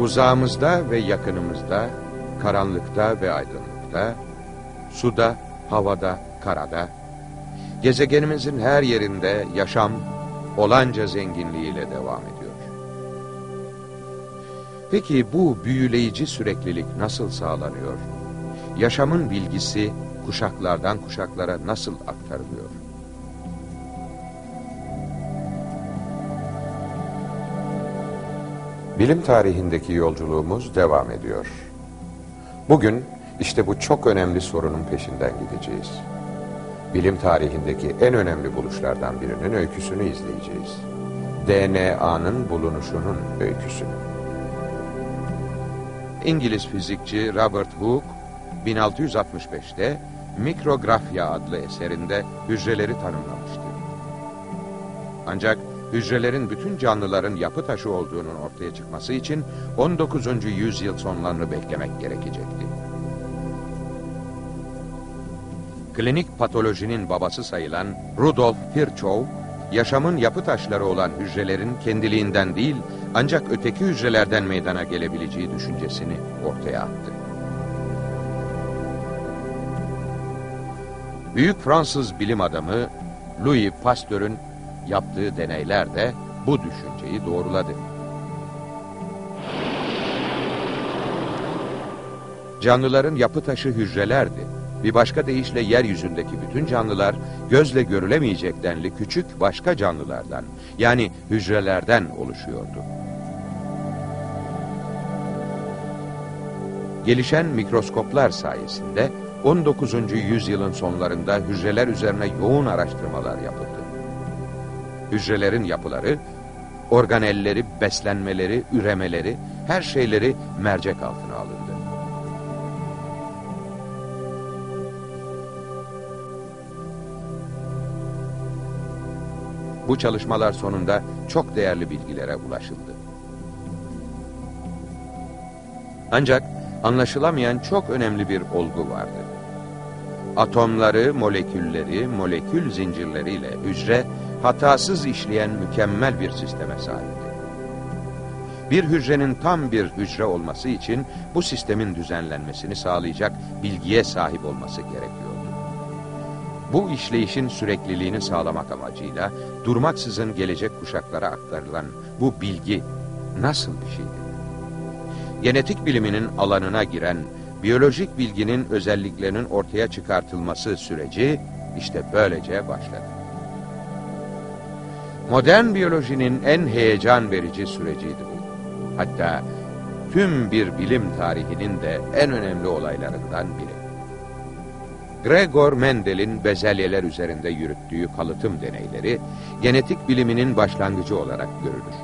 Uzağımızda ve yakınımızda, karanlıkta ve aydınlıkta, suda, havada, karada, gezegenimizin her yerinde yaşam olanca zenginliğiyle devam ediyor. Peki bu büyüleyici süreklilik nasıl sağlanıyor? Yaşamın bilgisi kuşaklardan kuşaklara nasıl aktarılıyor? Bilim tarihindeki yolculuğumuz devam ediyor. Bugün işte bu çok önemli sorunun peşinden gideceğiz. Bilim tarihindeki en önemli buluşlardan birinin öyküsünü izleyeceğiz. DNA'nın bulunuşunun öyküsünü. İngiliz fizikçi Robert Hooke 1665'te Mikrografya adlı eserinde hücreleri tanımlamıştı. Ancak hücrelerin bütün canlıların yapı taşı olduğunun ortaya çıkması için 19. yüzyıl sonlarını beklemek gerekecekti. Klinik patolojinin babası sayılan Rudolf Virchow, yaşamın yapı taşları olan hücrelerin kendiliğinden değil ancak öteki hücrelerden meydana gelebileceği düşüncesini ortaya attı. Büyük Fransız bilim adamı Louis Pasteur'ün yaptığı deneyler de bu düşünceyi doğruladı. Canlıların yapı taşı hücrelerdi. Bir başka deyişle yeryüzündeki bütün canlılar gözle görülemeyecek denli küçük başka canlılardan yani hücrelerden oluşuyordu. Gelişen mikroskoplar sayesinde 19. yüzyılın sonlarında hücreler üzerine yoğun araştırmalar yapıldı. Hücrelerin yapıları, organelleri, beslenmeleri, üremeleri, her şeyleri mercek altına alındı. Bu çalışmalar sonunda çok değerli bilgilere ulaşıldı. Ancak anlaşılamayan çok önemli bir olgu vardı. Atomları, molekülleri, molekül zincirleriyle hücre hatasız işleyen mükemmel bir sisteme sahipti. Bir hücrenin tam bir hücre olması için bu sistemin düzenlenmesini sağlayacak bilgiye sahip olması gerekiyordu. Bu işleyişin sürekliliğini sağlamak amacıyla durmaksızın gelecek kuşaklara aktarılan bu bilgi nasıl bir şeydi? Genetik biliminin alanına giren biyolojik bilginin özelliklerinin ortaya çıkartılması süreci işte böylece başladı. Modern biyolojinin en heyecan verici süreciydi bu. Hatta tüm bir bilim tarihinin de en önemli olaylarından biri. Gregor Mendel'in bezelyeler üzerinde yürüttüğü kalıtım deneyleri genetik biliminin başlangıcı olarak görülür.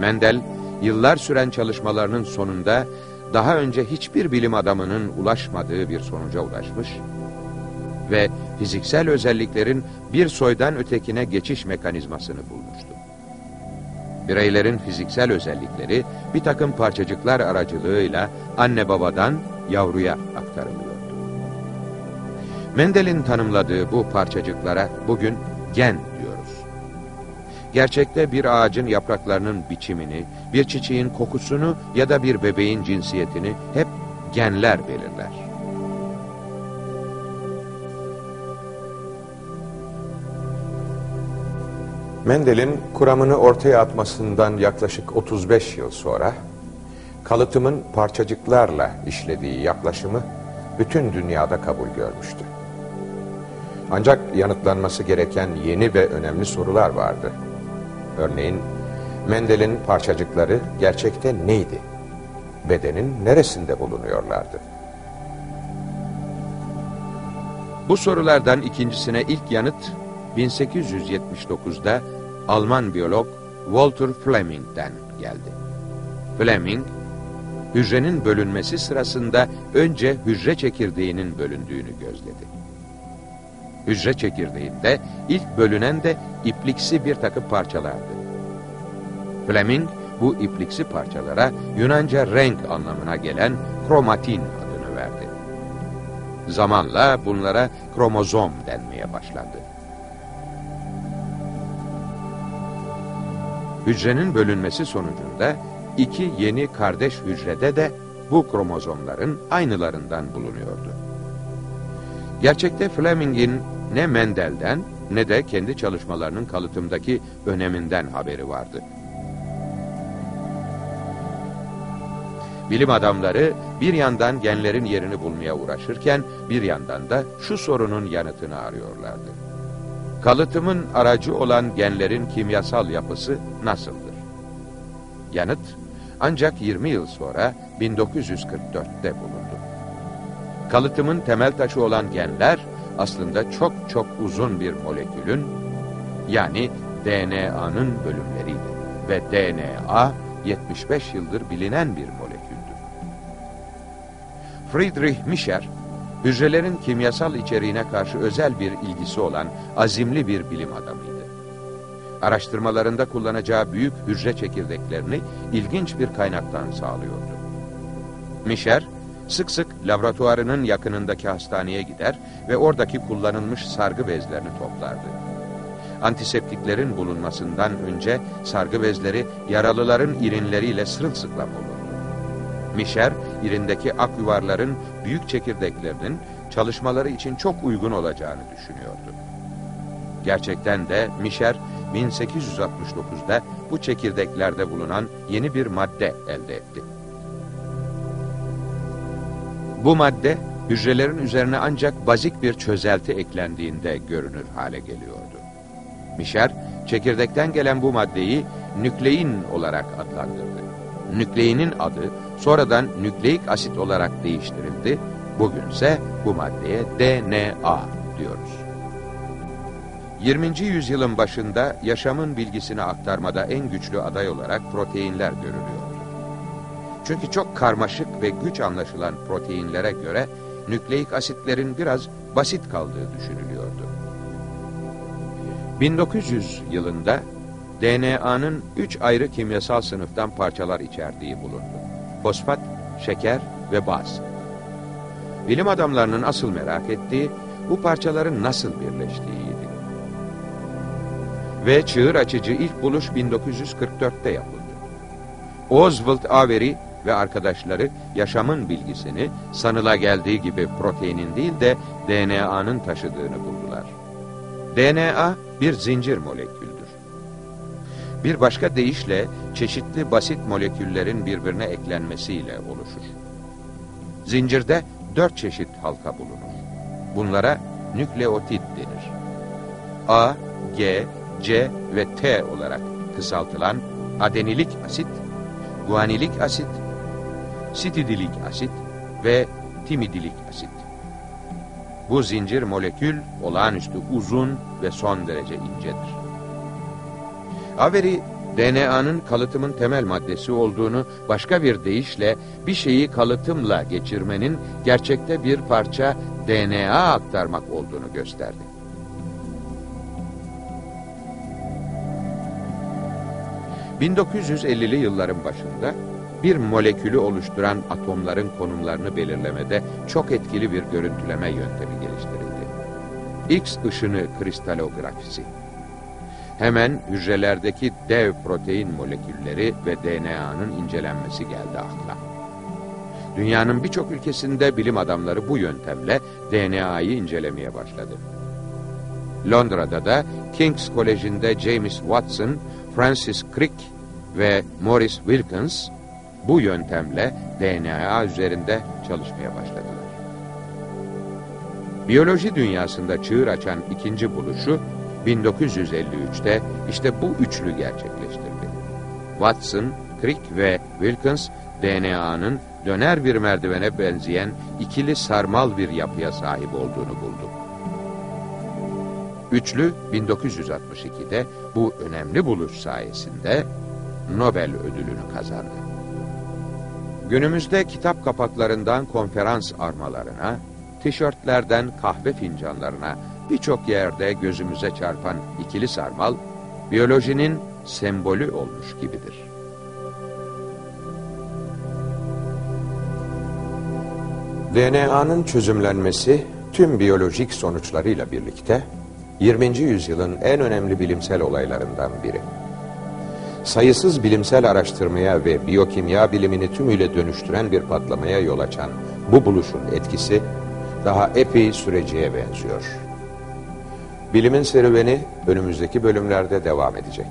Mendel, yıllar süren çalışmalarının sonunda daha önce hiçbir bilim adamının ulaşmadığı bir sonuca ulaşmış ve fiziksel özelliklerin bir soydan ötekine geçiş mekanizmasını bulmuştu. Bireylerin fiziksel özellikleri bir takım parçacıklar aracılığıyla anne babadan yavruya aktarılıyordu. Mendel'in tanımladığı bu parçacıklara bugün gen Gerçekte bir ağacın yapraklarının biçimini, bir çiçeğin kokusunu ya da bir bebeğin cinsiyetini hep genler belirler. Mendel'in kuramını ortaya atmasından yaklaşık 35 yıl sonra kalıtımın parçacıklarla işlediği yaklaşımı bütün dünyada kabul görmüştü. Ancak yanıtlanması gereken yeni ve önemli sorular vardı. Örneğin Mendel'in parçacıkları gerçekte neydi? Bedenin neresinde bulunuyorlardı? Bu sorulardan ikincisine ilk yanıt 1879'da Alman biyolog Walter Fleming'den geldi. Fleming, hücrenin bölünmesi sırasında önce hücre çekirdeğinin bölündüğünü gözledi. Hücre çekirdeğinde ilk bölünen de ipliksi bir takım parçalardı. Fleming bu ipliksi parçalara Yunanca renk anlamına gelen kromatin adını verdi. Zamanla bunlara kromozom denmeye başlandı. Hücrenin bölünmesi sonucunda iki yeni kardeş hücrede de bu kromozomların aynılarından bulunuyordu. Gerçekte Fleming'in ne Mendel'den ne de kendi çalışmalarının kalıtımdaki öneminden haberi vardı. Bilim adamları bir yandan genlerin yerini bulmaya uğraşırken bir yandan da şu sorunun yanıtını arıyorlardı. Kalıtımın aracı olan genlerin kimyasal yapısı nasıldır? Yanıt ancak 20 yıl sonra 1944'te bulundu. Kalıtımın temel taşı olan genler aslında çok çok uzun bir molekülün yani DNA'nın bölümleriydi ve DNA 75 yıldır bilinen bir moleküldür. Friedrich Mischer, hücrelerin kimyasal içeriğine karşı özel bir ilgisi olan azimli bir bilim adamıydı. Araştırmalarında kullanacağı büyük hücre çekirdeklerini ilginç bir kaynaktan sağlıyordu. Mischer, sık sık laboratuvarının yakınındaki hastaneye gider ve oradaki kullanılmış sargı bezlerini toplardı. Antiseptiklerin bulunmasından önce sargı bezleri yaralıların irinleriyle sırılsıklam olurdu. Mischer, irindeki ak yuvarların büyük çekirdeklerinin çalışmaları için çok uygun olacağını düşünüyordu. Gerçekten de Mischer, 1869'da bu çekirdeklerde bulunan yeni bir madde elde etti. Bu madde hücrelerin üzerine ancak bazik bir çözelti eklendiğinde görünür hale geliyordu. Mişer, çekirdekten gelen bu maddeyi nüklein olarak adlandırdı. Nükleinin adı sonradan nükleik asit olarak değiştirildi. Bugünse bu maddeye DNA diyoruz. 20. yüzyılın başında yaşamın bilgisini aktarmada en güçlü aday olarak proteinler görülüyordu. Çünkü çok karmaşık ve güç anlaşılan proteinlere göre nükleik asitlerin biraz basit kaldığı düşünülüyordu. 1900 yılında DNA'nın üç ayrı kimyasal sınıftan parçalar içerdiği bulundu. Fosfat, şeker ve baz. Bilim adamlarının asıl merak ettiği bu parçaların nasıl birleştiğiydi. Ve çığır açıcı ilk buluş 1944'te yapıldı. Oswald Avery ve arkadaşları yaşamın bilgisini sanıla geldiği gibi proteinin değil de DNA'nın taşıdığını buldular. DNA bir zincir moleküldür. Bir başka deyişle çeşitli basit moleküllerin birbirine eklenmesiyle oluşur. Zincirde dört çeşit halka bulunur. Bunlara nükleotit denir. A, G, C ve T olarak kısaltılan adenilik asit, guanilik asit, sitidilik asit ve timidilik asit. Bu zincir molekül olağanüstü uzun ve son derece incedir. Avery, DNA'nın kalıtımın temel maddesi olduğunu başka bir deyişle bir şeyi kalıtımla geçirmenin gerçekte bir parça DNA aktarmak olduğunu gösterdi. ...1950'li yılların başında bir molekülü oluşturan atomların konumlarını belirlemede çok etkili bir görüntüleme yöntemi geliştirildi. X ışını kristalografisi. Hemen hücrelerdeki dev protein molekülleri ve DNA'nın incelenmesi geldi akla. Dünyanın birçok ülkesinde bilim adamları bu yöntemle DNA'yı incelemeye başladı. Londra'da da King's Koleji'nde James Watson, Francis Crick ve Morris Wilkins bu yöntemle DNA üzerinde çalışmaya başladılar. Biyoloji dünyasında çığır açan ikinci buluşu 1953'te işte bu üçlü gerçekleştirdi. Watson, Crick ve Wilkins DNA'nın döner bir merdivene benzeyen ikili sarmal bir yapıya sahip olduğunu buldu. Üçlü 1962'de bu önemli buluş sayesinde Nobel ödülünü kazandı. Günümüzde kitap kapaklarından konferans armalarına, tişörtlerden kahve fincanlarına birçok yerde gözümüze çarpan ikili sarmal, biyolojinin sembolü olmuş gibidir. DNA'nın çözümlenmesi tüm biyolojik sonuçlarıyla birlikte 20. yüzyılın en önemli bilimsel olaylarından biri. sayısız bilimsel araştırmaya ve biyokimya bilimini tümüyle dönüştüren bir patlamaya yol açan bu buluşun etkisi daha epey süreciye benziyor. Bilimin serüveni önümüzdeki bölümlerde devam edecek.